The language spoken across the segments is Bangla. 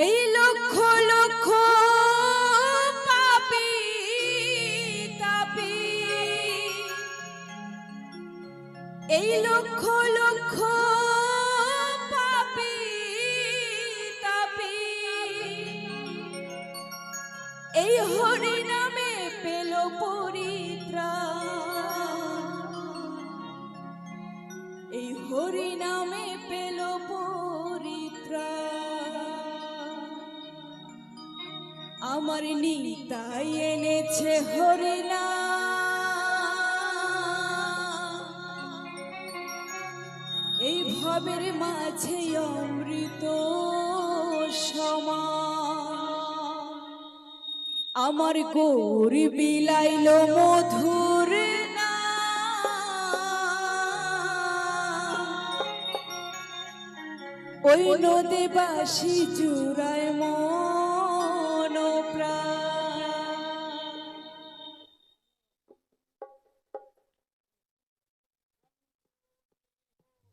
এই লক্ষ লক্ষ পাপি তাপি এই লক্ষ লক্ষ পাপি তাপি এই হরিণা আমার নিতাই এনেছে হরিণা এই ভাবের মাঝে অমৃত সমা আমার গৌরী বিলাইল মধুর ওই নদী বাসী জুড়ায় মন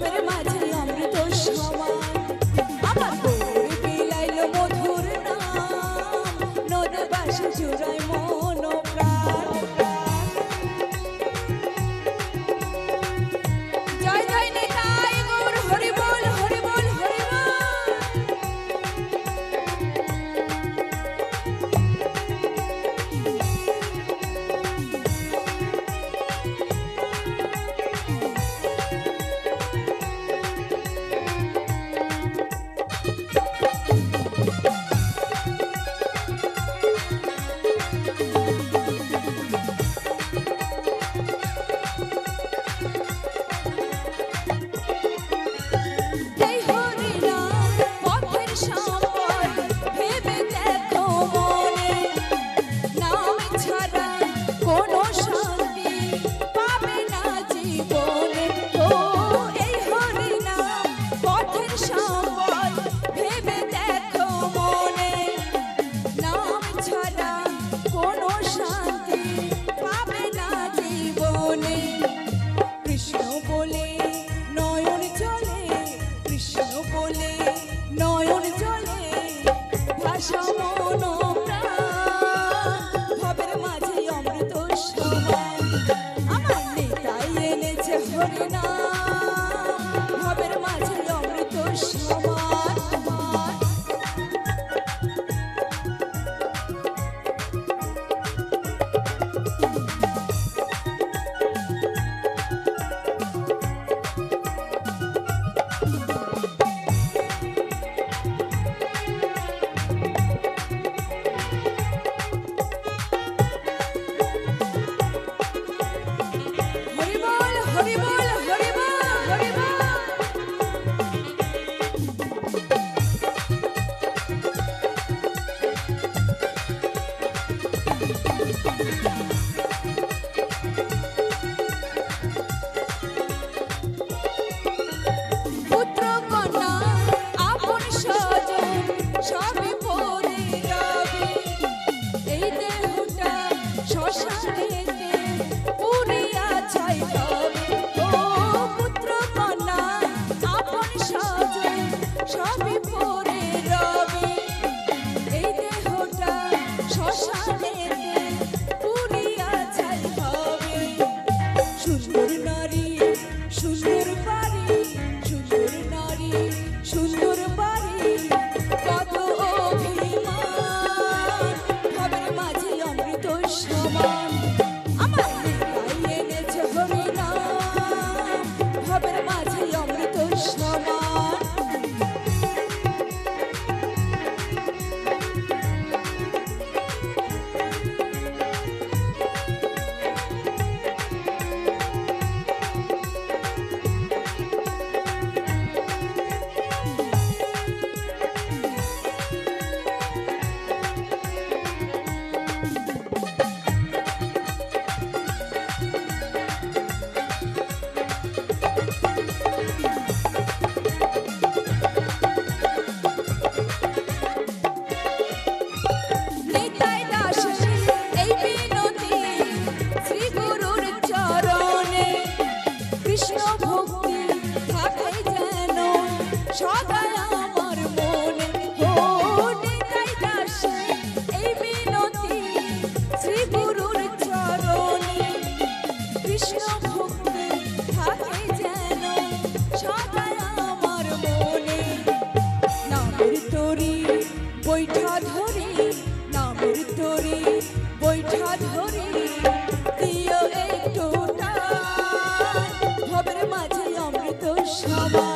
Mother, mother. সুন্দর বাড়ি কত ভক্তি থাকে যেন সদাই অমৃত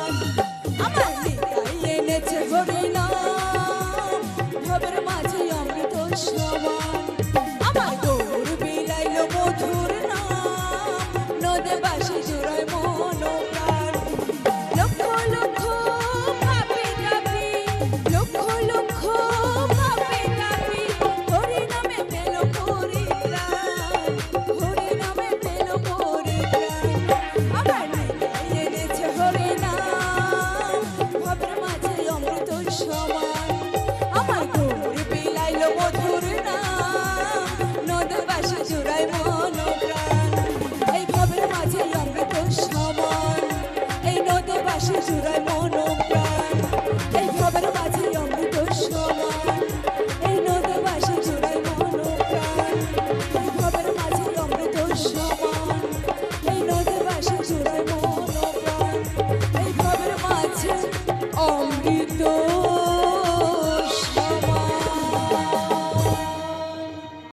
এই